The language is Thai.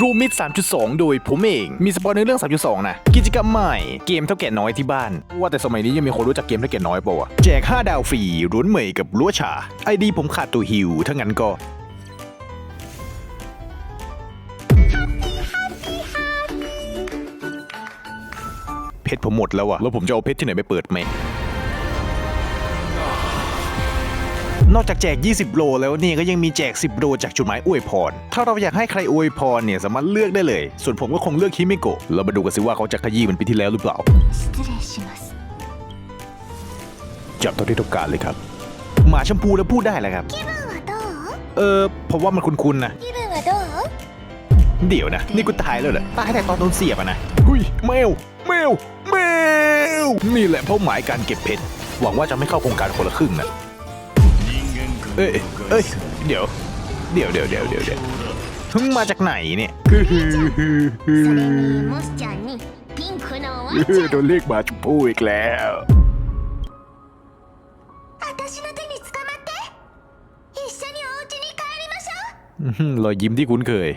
รูมิด3.2 โดยผมเอง มีสปอยในเรื่อง 3.2 นะ กิจกรรมใหม่ เกมเท่าแก่น้อยที่บ้าน ว่าแต่สมัยนี้ยังมีคนรู้จักเกมเท่าแก่น้อยปล่าวะแจก 5 ดาวฟรีรุ้นเหมยกับลัวชา ไอดีผมขาดตัวฮิว ถ้างั้นก็เพชรผมหมดแล้วอะแล้วผมจะเอาเพชรที่ไหนไปเปิดไหม นอกจากแจก 20 โล แล้วนี่ก็ยังมีแจก 10 โลจากจุดหมายอวยพร ถ้าเราอยากให้ใครอวยพรเนี่ยสามารถเลือกได้เลย ส่วนผมก็คงเลือกคิมิโกะเรามาดูกันสิว่าเขาจะขยี้มันปีที่แล้วหรือเปล่าจับตัวที่ต้องการเลยครับ หมาชมพูแล้วพูดได้แล้วครับ เออผมว่ามันคุ้นๆนะ เดี๋ยวนะ นี่กูตายแล้วเหรอ ตายแต่ตอนโดนเสียบอะนะ หุยแมว แมว แมว นี่แหละเป้าหมายการเก็บเพชร หวังว่าจะไม่เข้าโครงการคนละครึ่งนะ เอ้ย เอ้ย เดี๋ยว เดี๋ยวเดี๋ยวเดี๋ยวเดี๋ยวเดี๋ยวมึงมาจากไหนเนี่ย それにモスちゃんにピンクのワンちゃん โดนเรียกหมาชมพูอีกแล้ว 私の手に捕まって一緒にお家に帰りましょう อื้อหือรอยยิ้มที่คุ้นเคย